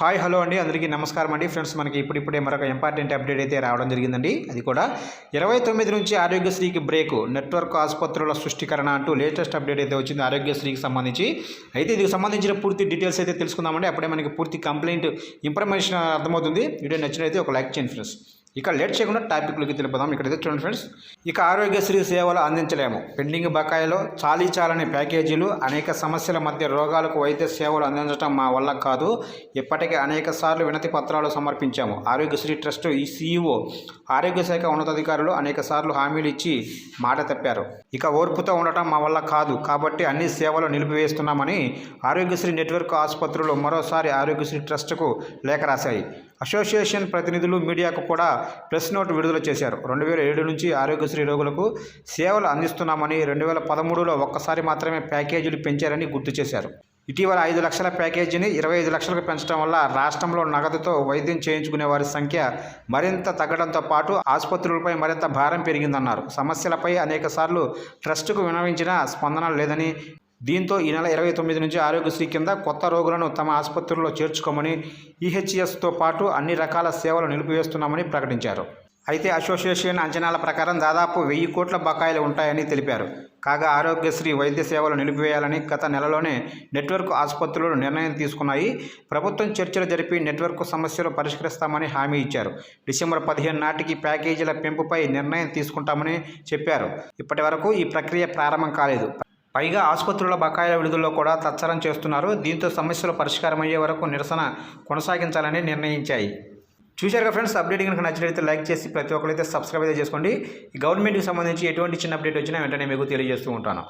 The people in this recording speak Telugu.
హాయ్ హలో అండి. అందరికీ నమస్కారం అండి. ఫ్రెండ్స్ మనకి ఇప్పుడిప్పుడే మరొక ఇంపార్టెంట్ అప్డేట్ అయితే రావడం జరిగిందండి. అది కూడా ఇరవై తొమ్మిది నుంచి ఆరోగ్యశ్రీకి బ్రేక్ నెట్వర్క్ ఆసుపత్రుల సృష్టికరణ అంటూ లేటెస్ట్ అప్డేట్ అయితే వచ్చింది ఆరోగ్యశ్రీకి సంబంధించి. అయితే దీనికి సంబంధించిన పూర్తి డీటెయిల్స్ అయితే తెలుసుకుందామండి. అప్పుడే మనకి పూర్తి కంప్లైంట్ ఇన్ఫర్మేషన్ అర్థమవుతుంది. వీడియో నచ్చినైతే ఒక లైక్ చేయండి ఫ్రెండ్స్. ఇక లేట్ చేయకుండా టాపిక్లోకి ఇక్కడ ఇక్కడైతే చూడండి ఫ్రెండ్స్ ఇక ఆరోగ్యశ్రీ సేవలు అందించలేము. పెండింగ్ బకాయిలో చాలీ చాలని ప్యాకేజీలు అనేక సమస్యల మధ్య రోగాలకు వైద్య సేవలు అందించడం మా వల్ల కాదు. ఇప్పటికే అనేక సార్లు వినతి పత్రాలు సమర్పించాము. ఆరోగ్యశ్రీ ట్రస్ట్ ఈ సీఈఓ ఆరోగ్య శాఖ ఉన్నతాధికారులు అనేక సార్లు హామీలు ఇచ్చి మాట తప్పారు. ఇక ఓర్పుతో ఉండటం మా వల్ల కాదు. కాబట్టి అన్ని సేవలు నిలిపివేస్తున్నామని ఆరోగ్యశ్రీ నెట్వర్క్ ఆసుపత్రులు మరోసారి ఆరోగ్యశ్రీ ట్రస్టుకు లేఖ రాశాయి. అసోసియేషన్ ప్రతినిధులు మీడియాకు కూడా ప్రెస్ నోట్ విడుదల చేశారు. రెండు వేల ఏడు నుంచి ఆరోగ్యశ్రీ రోగులకు సేవలు అందిస్తున్నామని రెండు వేల పదమూడులో ఒక్కసారి మాత్రమే ప్యాకేజీలు పెంచారని గుర్తు చేశారు. ఇటీవల ఐదు లక్షల ప్యాకేజీని ఇరవై ఐదు లక్షలకు పెంచడం వల్ల రాష్ట్రంలో నగదుతో వైద్యం చేయించుకునే వారి సంఖ్య మరింత తగ్గడంతో పాటు ఆసుపత్రులపై మరింత భారం పెరిగిందన్నారు. సమస్యలపై అనేక సార్లు ట్రస్టుకు వినవించినా స్పందన లేదని దీంతో ఈ నెల ఇరవై తొమ్మిది నుంచి ఆరోగ్యశ్రీ కింద కొత్త రోగులను తమ ఆసుపత్రుల్లో చేర్చుకోమని ఈహెచ్ఎస్తో పాటు అన్ని రకాల సేవలు నిలిపివేస్తున్నామని ప్రకటించారు. అయితే అసోసియేషన్ అంచనాల ప్రకారం దాదాపు వెయ్యి కోట్ల బకాయిలు ఉంటాయని తెలిపారు. కాగా ఆరోగ్యశ్రీ వైద్య సేవలు నిలిపివేయాలని గత నెలలోనే నెట్వర్క్ ఆసుపత్రులు నిర్ణయం తీసుకున్నాయి. ప్రభుత్వం చర్చలు జరిపి నెట్వర్క్ సమస్యలు పరిష్కరిస్తామని హామీ ఇచ్చారు. డిసెంబర్ పదిహేను నాటికి ప్యాకేజీల పెంపుపై నిర్ణయం తీసుకుంటామని చెప్పారు. ఇప్పటి వరకు ఈ ప్రక్రియ ప్రారంభం కాలేదు. పైగా ఆసుపత్రుల బకాయిల విడుదలలో కూడా తత్సరం చేస్తున్నారు. దీంతో సమస్యలు పరిష్కారం అయ్యే వరకు నిరసన కొనసాగించాలని నిర్ణయించాయి. చూశారుగా ఫ్రెండ్స్ అప్డేట్ కనుక నచ్చినట్లయితే లైక్ చేసి ప్రతి ఒక్కరైతే సబ్స్క్రైబ్ అయితే చేసుకోండి. ఈ గవర్నమెంట్కి సంబంధించి ఎటువంటి చిన్న అప్డేట్ వచ్చినా వెంటనే మీకు తెలియజేస్తూ ఉంటాను.